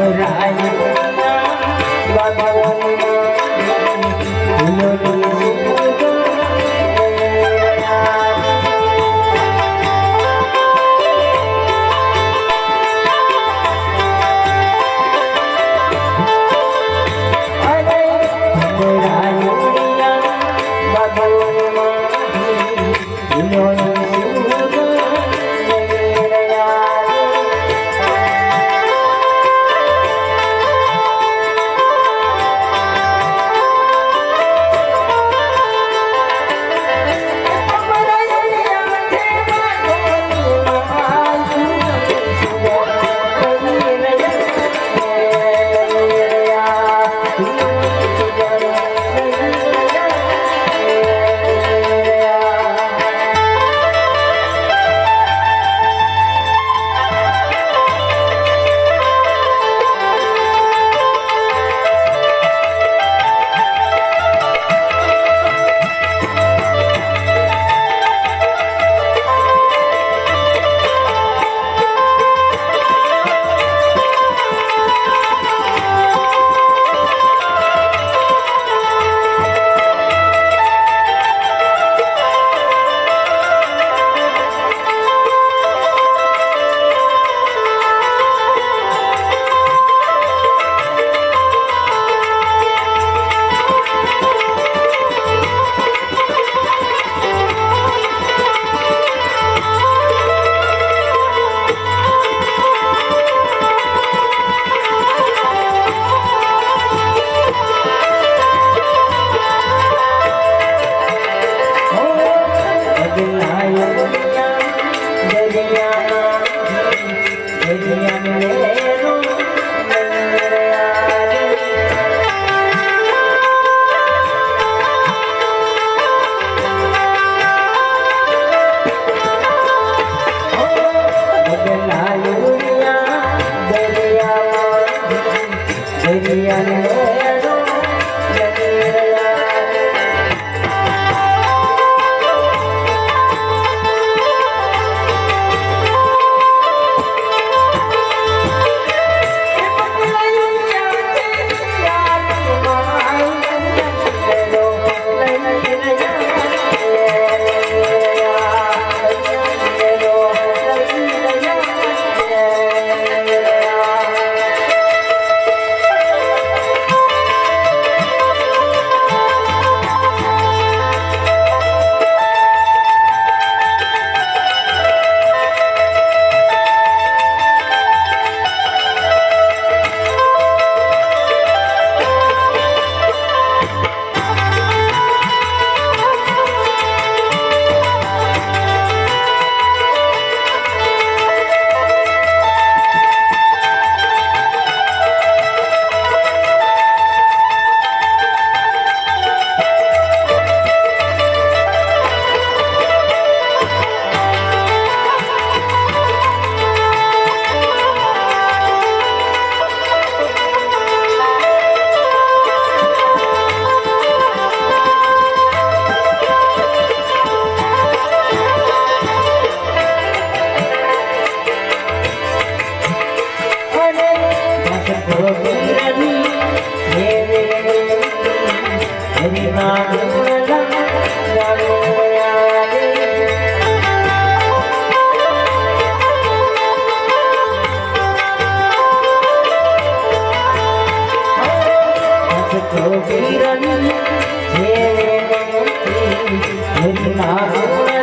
rải và bao नित नाथ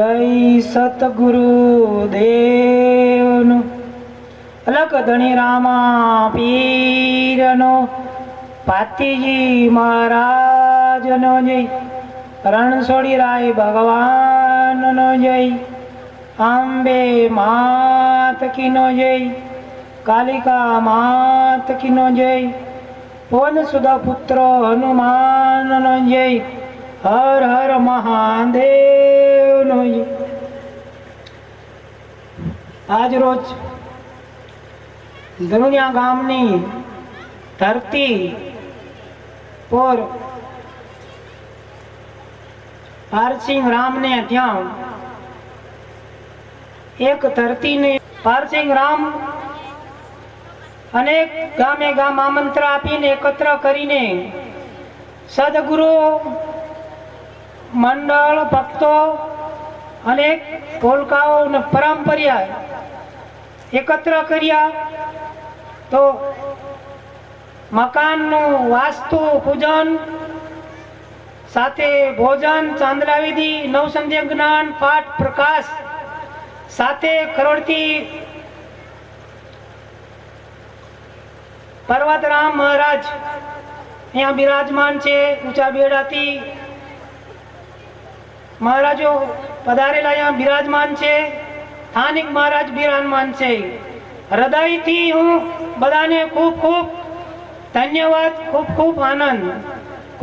જય સતગુરુ દેવનું. અલક ધણી રામા પીરનો પાતીજી મહારાજનો જય. રણછોડી રાય ભગવાનનો જય. આંબે માત કીનો જય. કાલિકા માત કીનો જય. પવન સુધા પુત્ર હનુમાનનો જય. હર હર મહાદેવનો જય આજ રોજ ધરુણિયા ગામની ધરતી પર પારસિંહ રામને ત્યાં એક ધરતીને પારસિંહ રામ અનેક ગામે ગામ આમંત્ર આપીને એકત્ર કરીને સદગુરુ, મંડળ, ભક્તો અનેક પોલકાઓ અને પરંપર્યા એકત્ર કર્યા તો મકાનનું વાસ્તુ, પૂજન સાથે ભોજન ચાંદ્રાવિધિ નવસંધ્ય જ્ઞાન, પાઠ, પ્રકાશ સાથે કરોડથી પર્વતરામ મહારાજ. અહીંયા બિરાજમાન છે, ઊંચા બેડાથી મહારાજો, પધારેલા અહીંયા બિરાજમાન છે, સ્થાનિક મહારાજ બિરાજમાન છે. હૃદયથી હું બધાને ખૂબ ખૂબ ધન્યવાદ, ખૂબ ખૂબ આનંદ.